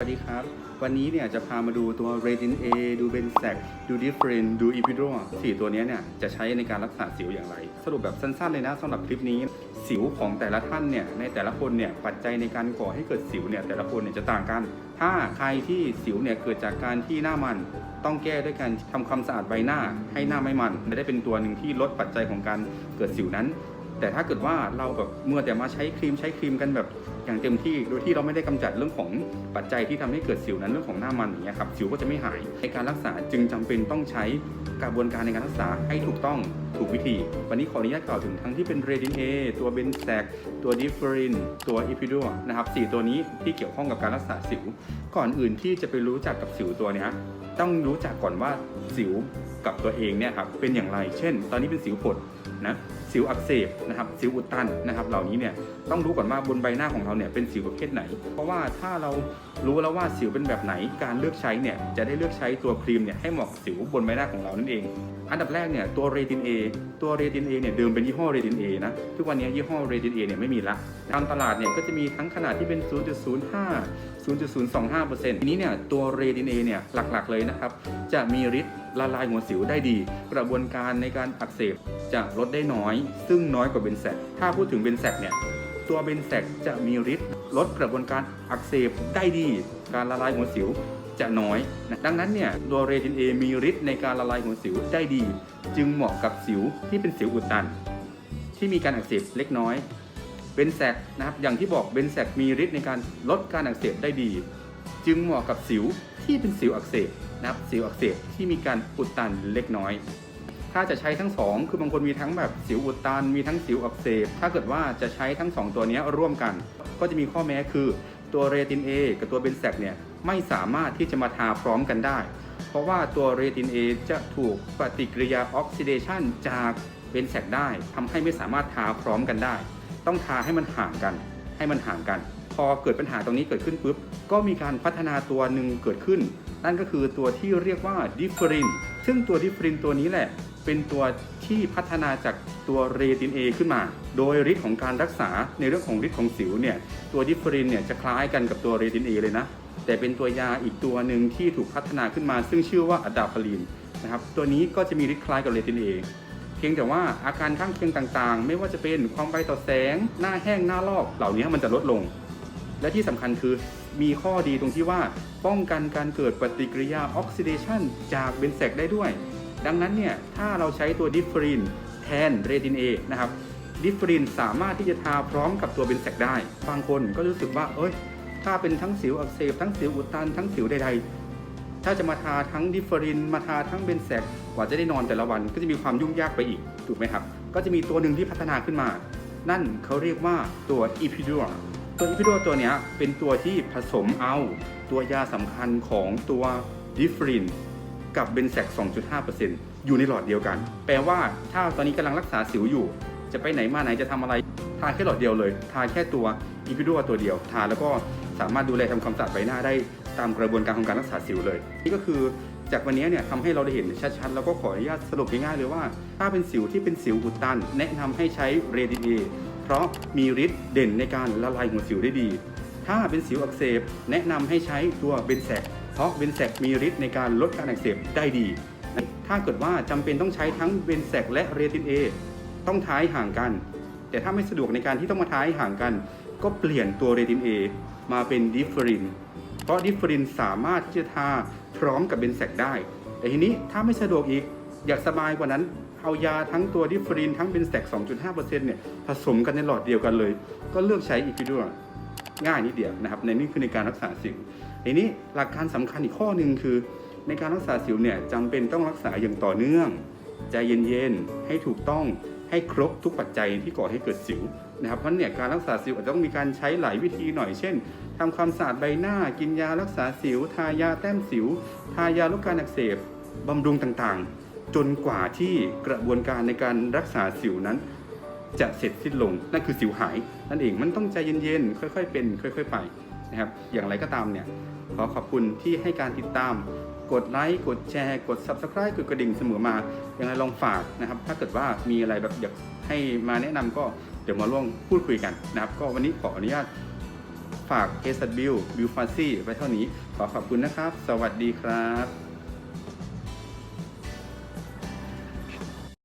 สวัสดีครับ วันนี้เนี่ยจะพามาดูตัว Retin A ดู Benzac ดู Different ดู Epidural สี่ตัวเนี้ยเนี่ยจะใช้ในการรักษาสิวอย่างไร สรุปแบบสั้นๆเลยนะสำหรับคลิปนี้ สิวของแต่ละท่านเนี่ยในแต่ละคนเนี่ยปัจจัยในการก่อให้เกิดสิวเนี่ยแต่ละคนเนี่ยจะต่างกัน ถ้าใครที่สิวเนี่ยเกิดจากการที่หน้ามันต้องแก้ด้วยการทำความสะอาดใบหน้าให้หน้าไม่มันและได้เป็นตัวหนึ่งที่ลดปัจจัยของการเกิดสิวนั้น แต่ถ้าเกิดว่าเราแบบเมื่อแต่มาใช้ครีมใช้ครีมกันแบบอย่างเต็มที่โดยที่เราไม่ได้กำจัดเรื่องของปัจจัยที่ทำให้เกิดสิวนั้นเรื่องของหน้ามันอย่างเงี้ยครับสิวก็จะไม่หายในการรักษาจึงจำเป็นต้องใช้กระบวนการในการรักษาให้ถูกต้องถูกวิธี วันนี้ขออนุญาตกล่าวถึงทั้งที่เป็นเรดินเอตัวเบนแซกตัวดิฟเฟอรินตัวอีพิดัวนะครับสี่ตัวนี้ที่เกี่ยวข้องกับการรักษาสิว ก่อนอื่นที่จะไปรู้จักกับสิวตัวเนี้ยต้องรู้จักก่อนว่าสิว กับตัวเองเนี่ยครับเป็นอย่างไร เช่น ตอนนี้เป็นสิวผดนะสิวอักเสบนะครับสิวอุดตันนะครับ เหล่านี้เนี่ยต้องรู้ก่อนว่าบนใบหน้าของเราเนี่ยเป็นสิวประเภทไหน เพราะว่าถ้าเรารู้แล้วว่าสิวเป็นแบบไหน การเลือกใช้เนี่ยจะได้เลือกใช้ตัวครีมเนี่ยให้เหมาะกับสิวบนใบหน้าของเรานั่นเอง อันดับแรกเนี่ยตัวเรติน A ตัวเรติน A เนี่ยเดิมเป็นยี่ห้อเรติน A นะทุกวันนี้ยี่ห้อเรติน A เนี่ยไม่มีละตามตลาดเนี่ยก็จะมีทั้งขนาดที่เป็น 0.05 0.025%ทีนี้เนี่ยตัวเรติน A เนี่ยหลักๆเลยนะครับ จะมีฤทธิ์ละลายหัวสิวได้ดี กระบวนการในการอักเสบจะลดได้น้อย ซึ่งน้อยกว่าเบนแซกถ้าพูดถึงเบนแซกเนี่ยตัวเบนแซกจะมีฤทธิ์ลดกระบวนการอักเสบได้ดี การละลายหัวสิวจะน้อยนะดังนั้นเนี่ยตัวเรติน A มีฤทธิ์ในการละลายหัวสิวได้ดี จึงเหมาะกับสิวที่เป็นสิวอุดตัน ที่มีการอักเสบเล็กน้อย บนแซกนะครับอย่างที่บอกเบนแซกมีฤทธิ์ในการลดการอักเสบได้ดี จึงเหมาะกับสิวที่เป็นสิวอักเสบนะครับสิวอักเสบที่มีการอุดตันเล็กน้อย ถ้าจะใช้ทั้งสองคือบางคนมีทั้งแบบสิวอุดตันมีทั้งสิวอักเสบถ้าเกิดว่าจะใช้ทั้งสองตัวนี้ร่วมกัน ก็จะมีข้อแม้คือตัวเรติน A กับตัวเบนแซกเนี่ยไม่สามารถที่จะมาทาพร้อมกันได้ เพราะว่าตัวเรติน A จะถูกปฏิกิริยาออกซิเดชันจาก เบนแซกได้ทำให้ไม่สามารถทาพร้อมกันได้ ต้องทาให้มันห่างกัน ให้มันห่างกัน พอเกิดปัญหาตรงนี้เกิดขึ้นปุ๊บก็มีการพัฒนาตัวหนึ่งเกิดขึ้น นั่นก็คือตัวที่เรียกว่าดิฟเฟรินซึ่งตัวดิฟเฟรินตัวนี้แหละ เป็นตัวที่พัฒนาจากตัวเรติน A ขึ้นมา โดยฤทธิ์ของการรักษาในเรื่องของฤทธิ์ของสิวเนี่ยตัวดิฟเฟรินเนี่ยจะคล้ายกันกับตัวเรติน A เลยนะแต่เป็นตัวยาอีกตัวหนึ่งที่ถูกพัฒนาขึ้นมา ซึ่งชื่อว่าอะดาฟาลีนนะครับตัวนี้ก็จะมีฤทธิ์คล้ายกับเรติน A เพียงแต่ว่าอาการข้างเคียงต่างๆ ไม่ว่าจะเป็นความไวต่อแสง หน้าแห้งหน้าลอกเหล่านี้มันจะลดลง และที่สำคัญคือมีข้อดีตรงที่ว่าป้องกันการเกิดปฏิกิริยาออกซิเดชันจากเบนแซกได้ด้วย ดังนั้นเนี่ยถ้าเราใช้ตัวดิฟเฟอรินแทนเรติน A นะครับดิฟเฟอรินสามารถที่จะทาพร้อมกับตัวเบนแซกได้ บางคนก็รู้สึกว่าเอ้ยถ้าเป็นทั้งสิวอักเสบทั้งสิวอุดตันทั้งสิวใดๆ ถ้าจะมาทาทั้งดิฟเฟอริน มาทาทั้งเบนแซกกว่าจะได้นอนแต่ละวันก็จะมีความยุ่งยากไปอีก ถูกไหมครับ ก็จะมีตัวหนึ่งที่พัฒนาขึ้นมา นั่นเขาเรียกว่าตัวอีพิดัวตัวอีพิดัวตัวนี้เป็นตัวที่ผสมเอาตัวยาสำคัญของตัวดิฟเฟอรินกับเบนแซก2.5%อยู่ในหลอดเดียวกัน แปลว่าถ้าตอนนี้กำลังรักษาสิวอยู่ จะไปไหนมาไหนจะทำอะไร ทาแค่หลอดเดียวเลย ทาแค่ตัวอีพิดัวตัวเดียว ทาแล้วก็สามารถดูแลทำความสะอาดใบหน้าได้ ตามกระบวนการของการรักษาสิวเลย นี่ก็คือจากวันนี้เนี่ยทำให้เราได้เห็นชัดๆ แล้วก็ขออนุญาตสรุปง่ายๆเลยว่า ถ้าเป็นสิวที่เป็นสิวอุดตัน แนะนำให้ใช้เรดินเอเพราะมีฤทธิ์เด่นในการละลายหัวสิวได้ดี ถ้าเป็นสิวอักเสบแนะนำให้ใช้ตัวเบนแซกเพราะเบนแซกมีฤทธิ์ในการลดการอักเสบได้ดี ถ้าเกิดว่าจำเป็นต้องใช้ทั้งเบนแซกและเรตินเอต้องท้ายห่างกัน แต่ถ้าไม่สะดวกในการที่ต้องมาท้ายห่างกัน ก็เปลี่ยนตัวเรตินเอมาเป็นดิฟเฟอริน เพราะดิฟเฟอรินสามารถที่จะทาพร้อมกับเบนแซกได้ แต่ทีนี้ถ้าไม่สะดวกอีกอยากสบายกว่านั้นเอายาทั้งตัวดิฟเฟอรินทั้งเบนแซก2.5%เนี่ยผสมกันในหลอดเดียวกันเลย ก็เลือกใช้อีกด้วยง่ายนิดเดียวนะครับในนี่คือในการรักษาสิวทีนี้หลักการสำคัญอีกข้อหนึ่งคือ ในการรักษาสิวเนี่ยจำเป็นต้องรักษาอย่างต่อเนื่อง ใจเย็นๆให้ถูกต้อง ให้ครบทุกปัจจัยที่ก่อให้เกิดสิวนะครับเพราะเนี่ยการรักษาสิวอาจจะต้องมีการใช้หลายวิธีหน่อยเช่นทำความสะอาดใบหน้า กินยารักษาสิว ทายาแต้มสิว ทายาลดการอักเสบบำรุงต่างๆ จนกว่าที่กระบวนการในการรักษาสิวนั้นจะเสร็จสิ้นลงนั่นคือสิวหายนั่นเองมันต้องใจเย็นๆค่อย ๆ เป็น ค่อย ๆ ไปนะครับอย่างไรก็ตามเนี่ยขอขอบคุณที่ให้การติดตาม กดไลค์กดแชร์กด Subscribe กดกระดิ่งเสมอมายังไงลองฝากนะครับ ถ้าเกิดว่ามีอะไรแบบอยากให้มาแนะนำก็เดี๋ยวมาร่วมพูดคุยกันนะครับ ก็วันนี้ขออนุญาตฝากเคสบิลบิลฟาซี่ไว้เท่านี้ขอขอบคุณนะครับ สวัสดีครับ